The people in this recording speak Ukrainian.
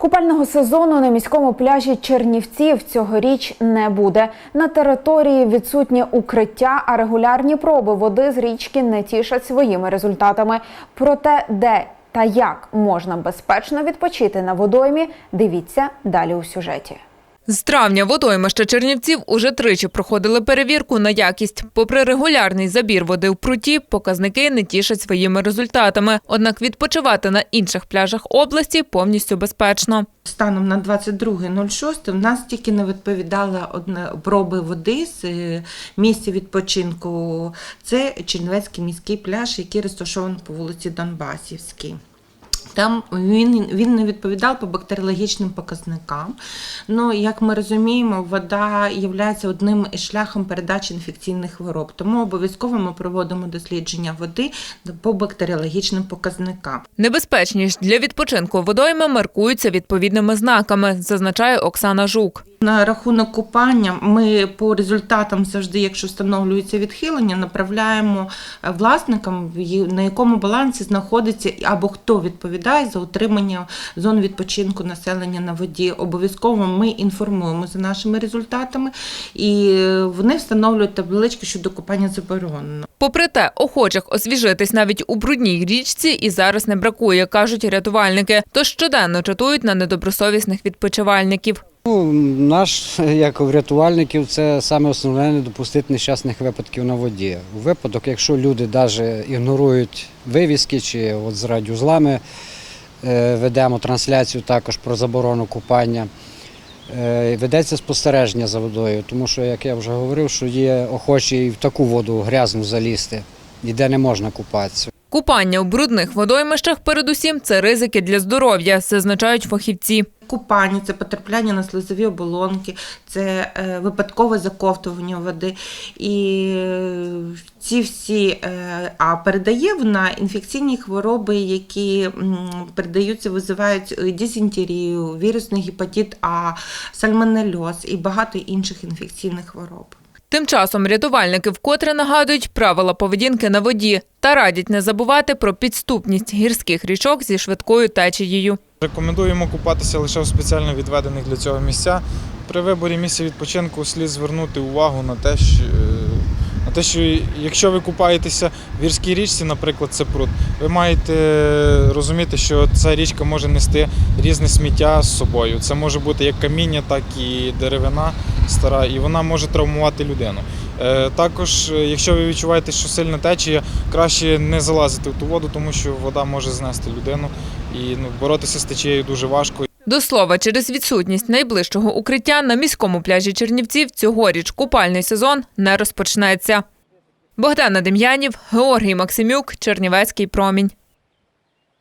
Купального сезону на міському пляжі Чернівців цьогоріч не буде. На території відсутнє укриття, а регулярні проби води з річки не тішать своїми результатами. Проте, де та як можна безпечно відпочити на водоймі, дивіться далі у сюжеті. З травня водоймища Чернівців уже тричі проходили перевірку на якість. Попри регулярний забір води в пруті, показники не тішать своїми результатами. Однак відпочивати на інших пляжах області повністю безпечно. Станом на 22.06 в нас тільки не відповідали одне проби води з е, місця відпочинку. Це Чернівецький міський пляж, який розташований по вулиці Донбасівській. Там він, він не відповідав по бактеріологічним показникам. Ну, як ми розуміємо, вода є одним із шляхом передачі інфекційних хвороб. Тому обов'язково ми проводимо дослідження води по бактеріологічним показникам. Небезпечність для відпочинку водойми маркуються відповідними знаками, зазначає Оксана Жук. На рахунок купання ми по результатам завжди, якщо встановлюється відхилення, направляємо е, власникам, на якому балансі знаходиться або хто відповідає за утримання зон відпочинку населення на воді. Обов'язково ми інформуємо за нашими результатами, і е, вони встановлюють таблички, що до купання заборонено. Попри те, охочих освіжитись навіть у брудній річці і зараз не бракує, кажуть рятувальники. Тож щоденно чатують на недобросовісних відпочивальників. Ну, наш, як рятувальників, це саме основне не допустити нещасних випадків на воді. У випадок, якщо люди навіть ігнорують вивіски чи от з радіозлами, е, ведемо трансляцію також про заборону купання. Е, Ведеться спостереження за водою, тому що, як я вже говорив, що є охочі і в таку воду грязну залізти, і де не можна купатися. Купання у брудних водоймищах, передусім, це ризики для здоров'я, зазначають фахівці. Купання, це потрапляння на слизові оболонки, це е, випадкове заковтування води. І е, ці всі, е, а передає вона інфекційні хвороби, які передаються, визивають дизентерію, вірусний гепатит А, сальмонельоз і багато інших інфекційних хвороб. Тим часом рятувальники вкотре нагадують правила поведінки на воді та радять не забувати про підступність гірських річок зі швидкою течією. Рекомендуємо купатися лише в спеціально відведених для цього місця. При виборі місця відпочинку слід звернути увагу на те, що, е, на те, що якщо ви купаєтеся в гірській річці, наприклад, це пруд, ви маєте розуміти, що ця річка може нести різне сміття з собою. Це може бути як каміння, так і деревина стара, і вона може травмувати людину. Е, Також, е, якщо ви відчуваєте, що сильна течія, краще не залазити в ту воду, тому що вода може знести людину. І ну, боротися з течією дуже важко. До слова, через відсутність найближчого укриття на міському пляжі Чернівців цьогоріч купальний сезон не розпочнеться. Богдана Дем'янів, Георгій Максимюк, Чернівецький промінь.